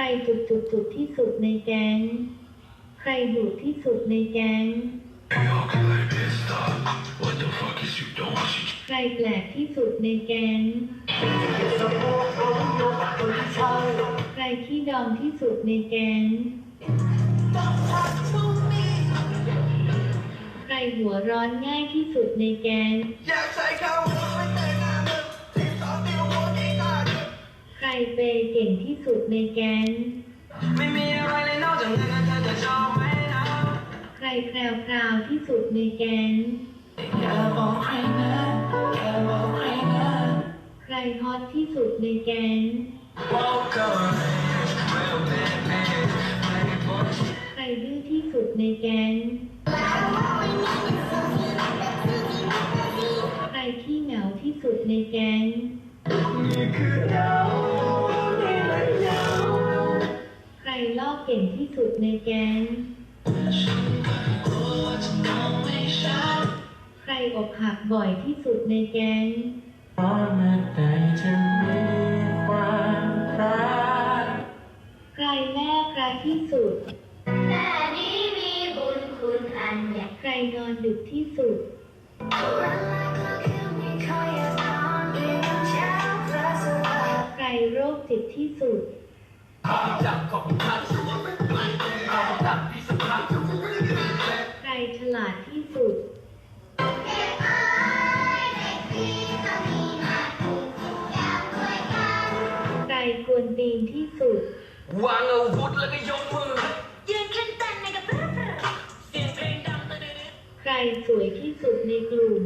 รจุดจุดจุดที่สุดในแก๊ง ใครดุที่สุดในแก๊ง ใครแปลกที่สุดในแก๊ง ใครที่ดองที่สุดในแก๊ง ใครหัวร้อนง่ายที่สุดในแก๊ง อยากใช้คำว่า เปย์เก่งที่สุดในแก๊ง ไม่มีอะไรเลยนอกจากเงินเธอจะชอบไหมนะใครแพรวพราวที่สุดในแก๊ง อย่าบอกใครนะอย่าบอกใครนะใครฮอตที่สุดในแก๊ง Walk away real bad man play bullshit ใครดื้อที่สุดในแก๊ง ใครขี้เหงาที่สุดในแก๊ง นี่คือเรา เก่งที่สุดในแก๊งกลัวจะมองไม่ชัดใครอกหักบ่อยที่สุดในแก๊ง เพราะเมื่อใดจะมีความรักใครแม่พระที่สุดแม่นี้มีบุญคุณอันใหญ่ใครนอนดึกที่สุดวันละก็คือไม่ค่อยอยากนอนเรียนเช้าพระสวัสดิ์ใครโรคจิตที่สุด กด้วยกันใครกวนตีนที่สุด วางอาวุธแล้วก็ยกมือยืนขึ้นเต้นในกระเพื่อเสียงเพลงดังตะเดใครสวยที่สุดในกลุ่ม